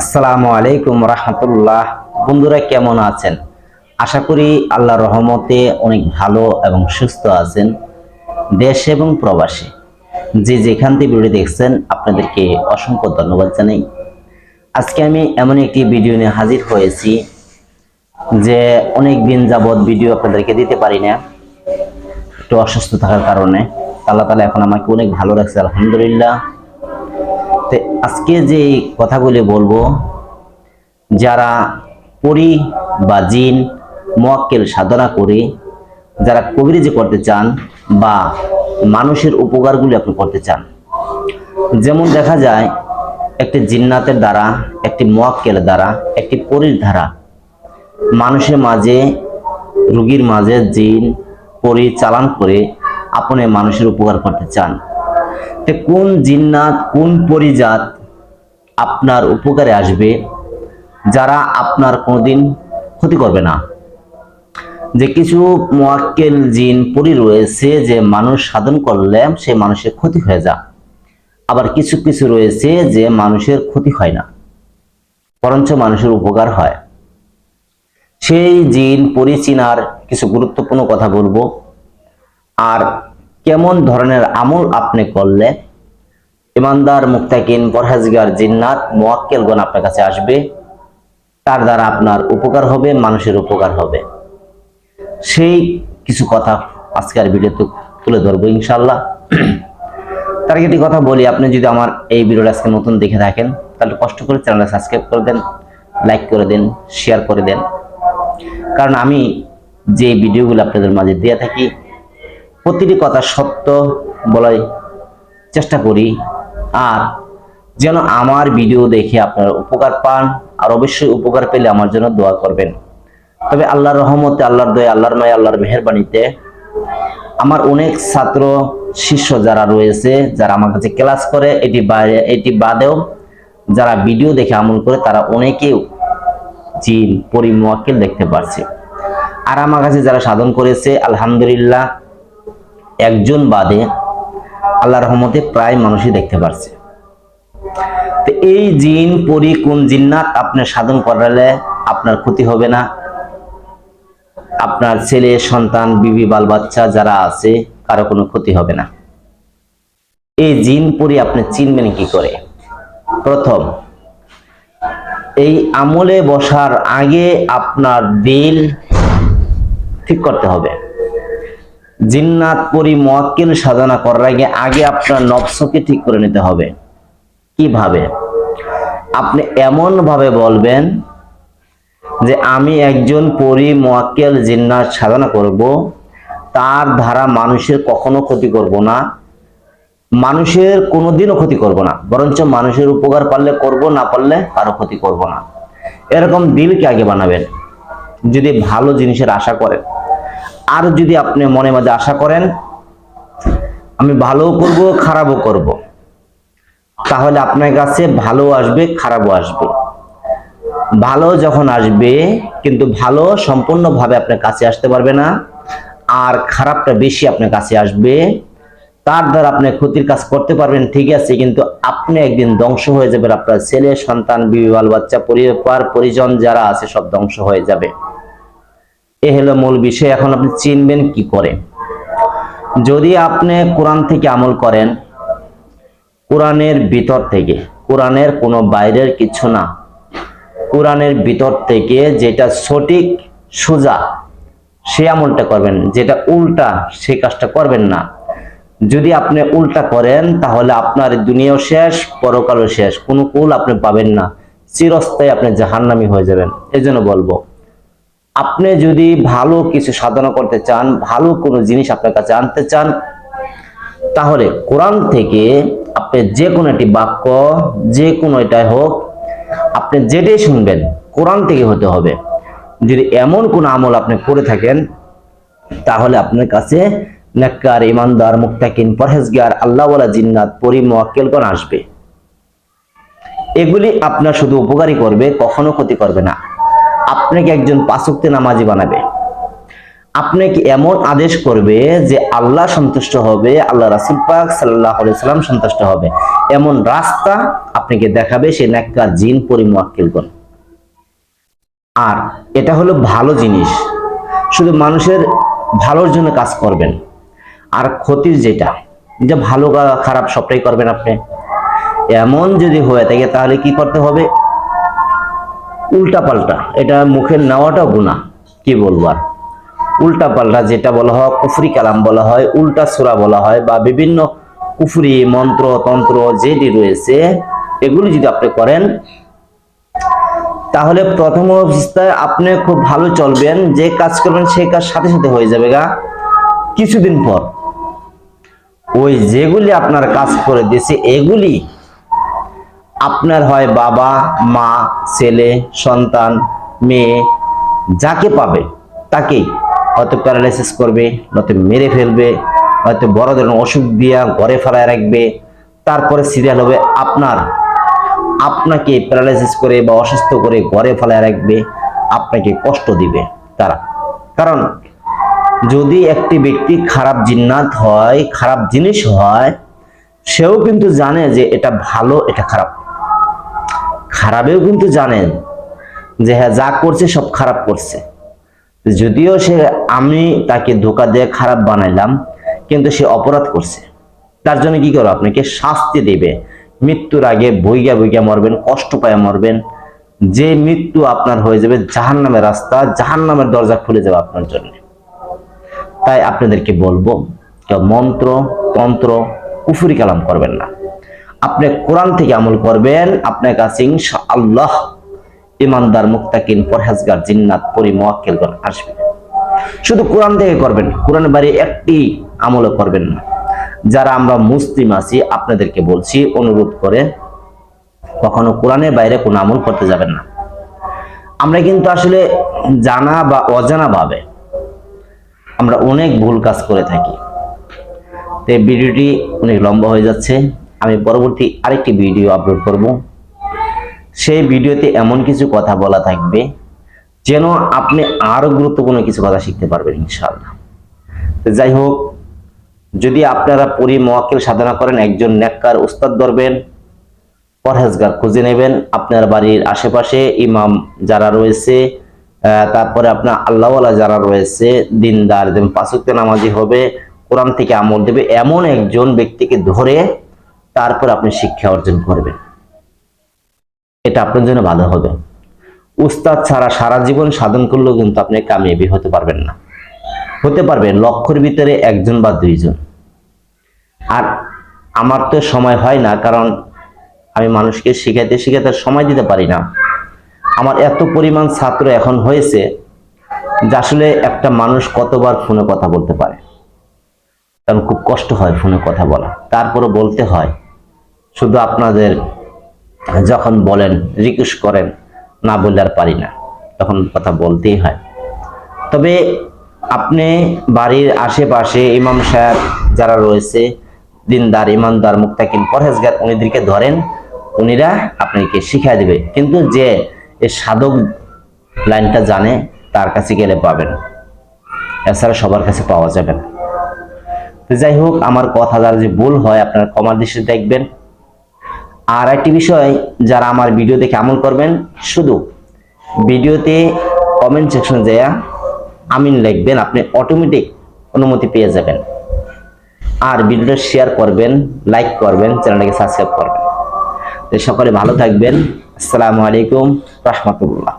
আসসালামু আলাইকুম রহমতুল্লাহ। বন্ধুরা, কেমন আছেন? আশা করি আল্লাহ রহমতে অনেক ভালো এবং সুস্থ আছেন দেশ এবং প্রবাসী। যে যেখান থেকে ভিডিও দেখছেন, আপনাদেরকে অসংখ্য ধন্যবাদ জানাই। আজকে আমি এমন একটি ভিডিও নিয়ে হাজির হয়েছি যে অনেক দিন যাবৎ ভিডিও আপনাদেরকে দিতে পারি না। একটু অসুস্থ থাকার কারণে। আল্লাহ তালা এখন আমাকে অনেক ভালো রাখছে, আলহামদুলিল্লাহ। তো আজকে যে কথাগুলি বলব, যারা পরি বা জিন মোয়াক্কেল সাধনা করে, যারা কবিরাজি করতে চান বা মানুষের উপকারগুলি আপনি করতে চান, যেমন দেখা যায় একটি জিন্নাতের দ্বারা, একটি মোয়াক্কেলের দ্বারা, একটি পরির দ্বারা, মানুষের মাঝে, রুগীর মাঝে জিন, পরি চালান করে আপনি মানুষের উপকার করতে চান। তে কোন জিন্নাত, কোন পরিজাত আপনার উপকারে আসবে যারা আপনার কোনোদিন ক্ষতি করবে না। যে কিছু মোয়াক্কেল জিন, পরি রয়েছে যে মানুষ সাধন করলে সে মানুষের ক্ষতি হয়ে যা আবার কিছু কিছু রয়েছে যে মানুষের ক্ষতি হয় না, বরঞ্চ মানুষের উপকার হয়। সেই জিন পরিচিনার কিছু গুরুত্বপূর্ণ কথা বলব। আর কেমন ধরনের আমল আপনি করলে ইমানদার মুক্তাকিন পরহেজগার, জিন্নাত মোয়াক্কেলগণ আপনার কাছে আসবে। তার দ্বারা আপনার উপকার হবে, মানুষের উপকার হবে। সেই কিছু কথা আজকের ভিডিওতে তুলে ধরবো ইনশাল্লাহ তার একটি কথা বলি, আপনি যদি আমার এই ভিডিওটা আজকে নতুন দেখে থাকেন, তাহলে কষ্ট করে চ্যানেলটা সাবস্ক্রাইব করে দেন লাইক করে দেন শেয়ার করে দেন। কারণ আমি যে ভিডিওগুলো আপনাদের মাঝে দিয়ে থাকি, প্রতিটি কথা সত্য বলাই চেষ্টা করি। আর যেন আমার ভিডিও দেখে আপনারা উপকার পান, আর অবশ্যই উপকার পেলে আমার জন্য দোয়া করবেন। তবে আল্লাহর রহমতে, আল্লাহর দয়া, আল্লাহর মায়, আল্লাহর মেহরবানিতে আমার অনেক ছাত্র, শিষ্য যারা রয়েছে, যারা আমার কাছে ক্লাস করে, এটি বাইরে এটি বাদেও যারা ভিডিও দেখে আমল করে, তারা অনেকেও জিন, পরিমোয়াক্কেল দেখতে পারছে। আর আমার কাছে যারা সাধন করেছে, আলহামদুলিল্লাহ, একজন বাদে আল্লাহ রহমতে প্রায় মানুষই দেখতে পারছে। তো এই জিন, পরি, কোন, জিন্নাত আপনার সাধন করালে আপনার ক্ষতি হবে না। আপনার ছেলে, সন্তান, বিবি বাল বাচ্চা যারা আছে, কারও কোনো ক্ষতি হবে না। এই জিন, পরি আপনি চিনবেন কি করে? প্রথম, এই আমলে বসার আগে আপনার দিল ঠিক করতে হবে। জিন্নাত পরি মোয়াক্কিল সাধনা করার আগে আগে আপনার নফসকে ঠিক করে নিতে হবে। কীভাবে? আপনি এমন ভাবে বলবেন যে, আমি একজন পরি মোয়াক্কেল জিন্নাত সাধনা করব, তার ধারা মানুষের কখনো ক্ষতি করব না, মানুষের কোনোদিনও ক্ষতি করব না, বরঞ্চ মানুষের উপকার পারলে করব, না পারলে কারও ক্ষতি করব না। এরকম দিলকে আগে বানাবেন, যদি ভালো জিনিসের আশা করেন। আর যদি আপনি মনে মাঝে আশা করেন, আমি ভালোও করব, খারাপও করব, তাহলে আপনার কাছে ভালো আসবে, খারাপও আসবে। ভালো যখন আসবে, কিন্তু ভালো সম্পূর্ণভাবে আপনার কাছে আসতে পারবে না, আর খারাপটা বেশি আপনার কাছে আসবে, তার দ্বারা আপনি ক্ষতির কাজ করতে পারবেন, ঠিক আছে, কিন্তু আপনি একদিন ধ্বংস হয়ে যাবেন, আপনার ছেলে, সন্তান, বিবাহ, বাচ্চা, পরিবার, পরিজন যারা আছে, সব ধ্বংস হয়ে যাবে। এ হলো মূল বিষয়। এখন আপনি চিনবেন কি করে। যদি আপনি কোরআন থেকে আমল করেন, কোরআনের ভিতর থেকে, কোরআনের কোনো বাইরের কিছু না, কোরআনের ভিতর থেকে যেটা সঠিক সোজা, সে আমলটা করবেন, যেটা উল্টা সেই কাজটা করবেন না। যদি আপনি উল্টা করেন, তাহলে আপনার দুনিয়াও শেষ, পরকালও শেষ, কোনো কুল আপনি পাবেন না। চিরস্থায়ী আপনি জাহান্নামি হয়ে যাবেন। এই জন্য বলব আপনি যদি ভালো কিছু সাধনা করতে চান, ভালো কোনো জিনিস আপনার কাছে আনতে চান, তাহলে কোরআন থেকে আপনি যে কোনো একটি বাক্য, যে কোনো এটাই হোক, আপনি যেটাই শুনবেন, কোরআন থেকে হতে হবে। যদি এমন কোন আমল আপনি করে থাকেন, তাহলে আপনার কাছে নেককার, ইমানদার মুক্তাকিন পরহেজগার, আল্লাহওয়ালা, জিন্নাত পরি আসবে। এগুলি আপনার শুধু উপকারী করবে, কখনো ক্ষতি করবে না। আপনাকে একজন পাঁচক্তে নামাজি বানাবে। আপনাকে এমন আদেশ করবে যে আল্লাহ সন্তুষ্ট হবে, আল্লাহ রাসুল পাক সাল্লাহ সাল্লাম সন্তুষ্ট হবে? এমন রাস্তা আপনি আপনাকে দেখাবে সে নেককার, জিন পরিমাক্কেলগণ আর এটা হলো ভালো জিনিস। শুধু মানুষের ভালোর জন্য কাজ করবেন। আর ক্ষতির যেটা, যে ভালো খারাপ সবটাই করবেন আপনি। এমন যদি হয়ে থাকে তাহলে কি করতে হবে? উল্টা পাল্টা এটা মুখে নেওয়াটা গুণা কি বলব আর? উল্টা পাল্টা যেটা বলা হয়, কুফরি কালাম বলা হয়, উল্টা সুরা বলা হয়, বা বিভিন্ন কুফরি মন্ত্র, তন্ত্র যেটি রয়েছে, এগুলি যদি আপনি করেন, তাহলে প্রথম অবস্থায় আপনি খুব ভালো চলবেন, যে কাজ করবেন সেই কাজ সাথে সাথে হয়ে যাবে গা। কিছুদিন পর। ওই যেগুলি আপনার কাজ করে দিয়েছে, এগুলি আপনার হয় বাবা, মা, ছেলে, সন্তান, মেয়ে, যাকে পাবে, তাকেই হয়তো প্যারালাইসিস করবে, নয়তো মেরে ফেলবে, হয়তো বড় ধরনের অসুখ দিয়া ঘরে ফেলায় রাখবে, তারপরে সিরিয়াল হবে আপনার। আপনাকে প্যারালাইসিস করে বা অসুস্থ করে ঘরে ফেলায় রাখবে, আপনাকে কষ্ট দিবে তারা। কারণ যদি একটি ব্যক্তি খারাপ জিন্নাত হয়, খারাপ জিনিস হয়, সেও কিন্তু জানে যে এটা ভালো, এটা খারাপ। খারাপেও কিন্তু জানেন যে হ্যাঁ যা করছে সব খারাপ করছে। যদিও সে, আমি তাকে ধোকা দিয়ে খারাপ বানাইলাম, কিন্তু সে অপরাধ করছে। তার জন্য কি করো? আপনাকে শাস্তি দেবে। মৃত্যুর আগে বইগা বইগা মরবেন, কষ্ট পায় মরবেন। যে মৃত্যু আপনার হয়ে যাবে জাহান নামের রাস্তা জাহান নামের দরজা খুলে যাবে আপনার জন্য। তাই আপনাদেরকে বলব মন্ত্র, তন্ত্র, কুফুরি কালাম করবেন না। আপনি কোরআন থেকে আমল করবেন, আপনার কাছে আল্লাহ ইমানদার মুক্তাকিন পরহেজগার, জিন্নাত পরি মোয়াক্কেলগণ আসবে। শুধু কোরআন থেকে করবেন কোরআন বাড়ি একটি আমলও করবেন না। যারা আমরা মুসলিম আছি, আপনাদেরকে বলছি, অনুরোধ করে কখনো কোরআনের বাইরে কোনো আমল করতে যাবেন না। আমরা কিন্তু আসলে জানা বা অজানা ভাবে আমরা অনেক ভুল কাজ করে থাকি। তো ভিডিওটি অনেক লম্বা হয়ে যাচ্ছে। আমি পরবর্তী আরেকটি ভিডিও আপলোড করব। সেই ভিডিওতে এমন কিছু কথা বলা থাকবে, যেন আপনি আরও গুরুত্বপূর্ণ কিছু কথা শিখতে পারবেন, ইনশাআল্লাহ। তো যাই হোক, যদি আপনারা পরি মোয়াক্কেল সাধনা করেন, একজন নেককার উস্তাদ ধরবেন, পরহেজগার খুঁজে নেবেন, আপনার বাড়ির আশেপাশে ইমাম যারা রয়েছে তারপরে আপনার আল্লাহওয়ালা যারা রয়েছে, দিনদার পাঁচক্য নামাজি হবে, কোরআন থেকে আমল দেবে, এমন একজন ব্যক্তিকে ধরে তারপর আপনি শিক্ষা অর্জন করবেন। এটা আপনার জন্য ভালো হবে। উস্তাদ ছাড়া সারা জীবন সাধন করলেও কিন্তু আপনি কামিয়াবি হতে পারবেন না। হতে পারবেন লক্ষের ভিতরে একজন বা দুইজন। আর আমার তো সময় হয় না, কারণ আমি মানুষকে শিখাইতে শিখাতে সময় দিতে পারি না। আমার এত পরিমাণ ছাত্র এখন হয়েছে যে আসলে একটা মানুষ কতবার ফোনে কথা বলতে পারে। কারণ খুব কষ্ট হয় ফোনে কথা বলা। তারপরে বলতে হয়, শুধু আপনাদের যখন বলেন রিকোয়েস্ট করেন, না বললে আর পারি না। তখন কথা বলতেই হয়। তবে আপনি বাড়ির আশেপাশে ইমাম সাহেব যারা রয়েছে, দিনদার, ইমানদার মুক্তাকিন পরহেজগার, উনিদেরকে ধরেন, উনিরা আপনাকে শিখাই দেবে। কিন্তু যে সাধক লাইনটা জানে, তার কাছে গেলে পাবেন। এছাড়া সবার কাছে পাওয়া যাবে না। যাই হোক, আমার কথা যারা যে ভুল হয়, আপনারা কমার দৃষ্টি দেখবেন। আর একটি বিষয়, যারা আমার ভিডিও দেখে আমল করবেন, শুধু ভিডিওতে কমেন্ট সেকশনে যাইয়া আমিন লিখবেন, আপনি অটোমেটিক অনুমতি পেয়ে যাবেন। আর ভিডিওটা শেয়ার করবেন লাইক করবেন, চ্যানেলটাকে সাবস্ক্রাইব করবেন। সকলে ভালো থাকবেন। আসসালামু আলাইকুম, রহমতুল্লাহ।